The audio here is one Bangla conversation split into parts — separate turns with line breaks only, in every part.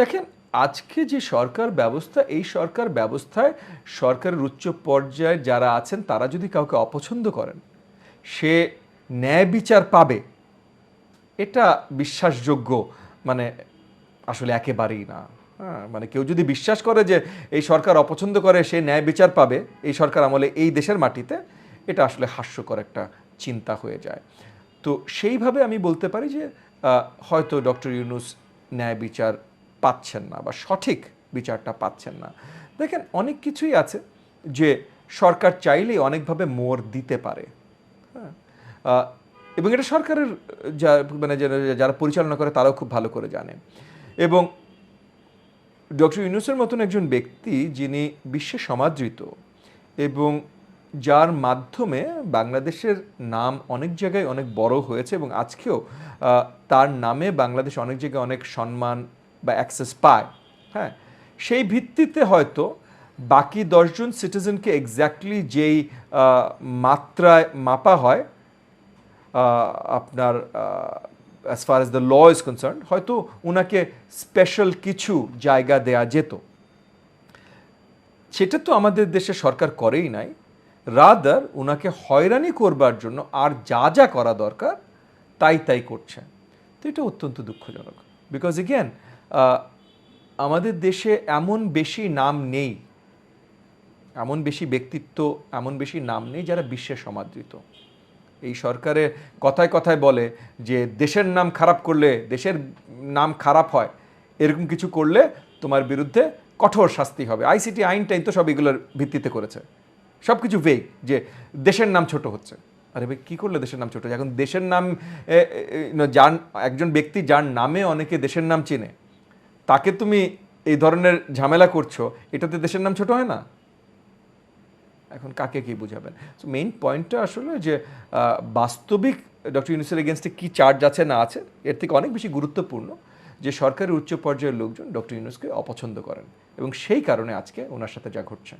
দেখেন, আজকে যে সরকার ব্যবস্থা, এই সরকার ব্যবস্থায় সরকারের উচ্চ পর্যায়ে যারা আছেন, তারা যদি কাউকে অপছন্দ করেন, সে ন্যায় বিচার পাবে। এটা বিশ্বাসযোগ্য মানে আসলে একেবারেই না। হ্যাঁ মানে কেউ যদি বিশ্বাস করে যে এই সরকার অপছন্দ করে, সে ন্যায় বিচার পাবে, এই সরকার আমলে এই দেশের মাটিতে, এটা আসলে হাস্যকর একটা চিন্তা হয়ে যায়। তো সেইভাবে আমি বলতে পারি যে হয়তো ডক্টর ইউনুস ন্যায় বিচার পাচ্ছেন না বা সঠিক বিচারটা পাচ্ছেন না। দেখেন, অনেক কিছুই আছে যে সরকার চাইলেই অনেকভাবে মোর দিতে পারে। হ্যাঁ? এবং এটা সরকারের, যা মানে যারা- পরিচালনা করে তারাও খুব ভালো করে জানে। এবং ডক্টর ইউনুসের মতন একজন ব্যক্তি যিনি বিশ্বে সমাদৃত এবং যার মাধ্যমে বাংলাদেশের নাম অনেক জায়গায় অনেক বড় হয়েছে এবং আজকেও তার নামে বাংলাদেশ অনেক জায়গায় অনেক সম্মান বা অ্যাক্সেস পায় হ্যাঁ? সেই ভিত্তিতে হয়তো বাকি দশজন সিটিজেনকে এক্স্যাক্টলি যেই মাত্রায় মাপা হয় আপনার as far as the law is concern হয়তো ওনাকে স্পেশাল কিছু জায়গা দেয়া যেত। সেটা তো আমাদের দেশে সরকার করেই নাই। রাদার ওনাকে হয়রানি করবার জন্য আর যা যা করা দরকার, তাই তাই করছে তো এটা অত্যন্ত দুঃখজনক। বিকজ এগেন আমাদের দেশে এমন বেশি নাম নেই, এমন বেশি ব্যক্তিত্ব, এমন বেশি নাম নেই যারা বিশ্বে সমাদৃত। এই সরকারে কথায় কথায় বলে যে দেশের নাম খারাপ করলে, দেশের নাম খারাপ হয়, এরকম কিছু করলে তোমার বিরুদ্ধে কঠোর শাস্তি হবে। আইসিটি আইনটাই তো সব এগুলোর ভিত্তিতে করেছে। সব কিছু ভেগ যে দেশের নাম ছোট হচ্ছে। আরে ভাই, কী করলে দেশের নাম ছোট? এখন দেশের নাম যার, একজন ব্যক্তি যার নামে অনেকে দেশের নাম চেনে। তাকে তুমি এই ধরনের ঝামেলা করছ, এটাতে দেশের নাম ছোট হয় না? এখন কাকে কি বুঝাবেন? সো মেইন পয়েন্টটা আসলে যে বাস্তবিক ডক্টর ইউনুসের এগেনস্টে কী চার্জ আছে না আছে, এর থেকে অনেক বেশি গুরুত্বপূর্ণ যে সরকারের উচ্চ পর্যায়ের লোকজন ডক্টর ইউনুসকে অপছন্দ করেন এবং সেই কারণে আজকে ওনার সাথে যা ঘটছে।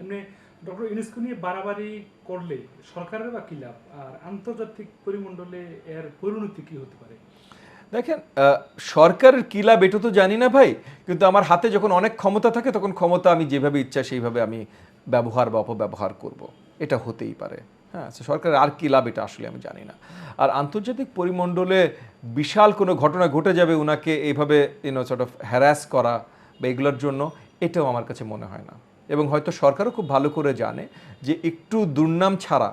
এমনি ডক্টর ইউনেস্কো নিয়ে বাড়াবাড়ি করলে সরকারের বা কি লাভ? আর আন্তর্জাতিক পরিমণ্ডলে এর পরিণতি কি হতে পারে?
দেখেন সরকারের কী লাভ এটা তো জানি না ভাই, কিন্তু আমার হাতে যখন অনেক ক্ষমতা থাকে, তখন ক্ষমতা আমি যেভাবে ইচ্ছা সেইভাবে আমি ব্যবহার বা অপব্যবহার করব। এটা হতেই পারে। হ্যাঁ so সরকারের আর কী লাভ এটা আসলে আমি জানি না। আর আন্তর্জাতিক পরিমণ্ডলে বিশাল কোনো ঘটনা ঘটে যাবে ওনাকে এইভাবে ইউনো সর্ট অফ হ্যারাস করা বা এগুলোর জন্য, এটাও আমার কাছে মনে হয় না। এবং হয়তো সরকারও খুব ভালো করে জানে যে একটু দুর্নাম ছাড়া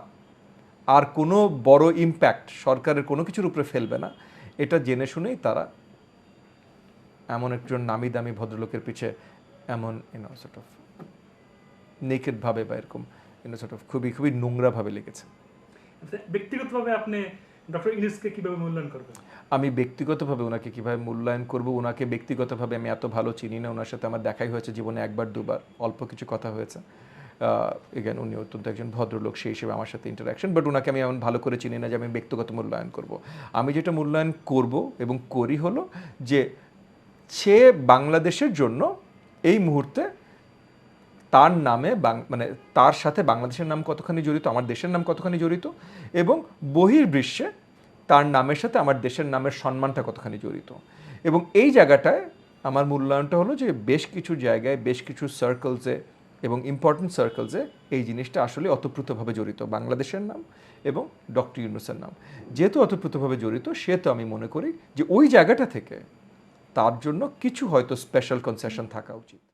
আর কোনো বড় ইম্প্যাক্ট সরকারের কোনো কিছুর উপরে ফেলবে না। এটা জেনে শুনেই তারা এমন একজন নামি দামি ভদ্রলোকের পিছে এমন ইউনো সর্ট অফ নেকেডভাবে বা এরকম ইউনো সর্ট অফ খুবই খুবই নোংরাভাবে লেগেছে।
আচ্ছা, ব্যক্তিগতভাবে আপনি ডক্টর ইউনেস্কে কীভাবে মূল্যায়ন করবেন?
আমি ব্যক্তিগতভাবে ওনাকে কীভাবে মূল্যায়ন করব? ওনাকে ব্যক্তিগতভাবে আমি এত ভালো চিনি না। ওনার সাথে আমার দেখাই হয়েছে জীবনে একবার দুবার অল্প কিছু কথা হয়েছে। এগেন উনি অত্যন্ত একজন ভদ্রলোক, সেই হিসেবে আমার সাথে ইন্টারাকশন বাট ওনাকে আমি এমন ভালো করে চিনি না যে আমি ব্যক্তিগত মূল্যায়ন করব। আমি যেটা মূল্যায়ন করব এবং করি হলো যে সে বাংলাদেশের জন্য এই মুহূর্তে তার নামে মানে তার সাথে বাংলাদেশের নাম কতখানি জড়িত, আমার দেশের নাম কতখানি জড়িত এবং বহির্বিশ্বে তার নামের সাথে আমার দেশের নামের সম্মানটা কতখানি জড়িত। এবং এই জায়গাটায় আমার মূল্যায়নটা হলো যে বেশ কিছু জায়গায়, বেশ কিছু সার্কেলসে এবং ইম্পর্টেন্ট সার্কেলসে এই জিনিসটা আসলে অতপ্রুতভাবে জড়িত, বাংলাদেশের নাম এবং ডক্টর ইউনুসের নাম। যেহেতু অতপ্রুতভাবে জড়িত সেহেতু আমি মনে করি যে ওই জায়গাটা থেকে তার জন্য কিছু হয়তো স্পেশাল কনসেশন থাকা উচিত।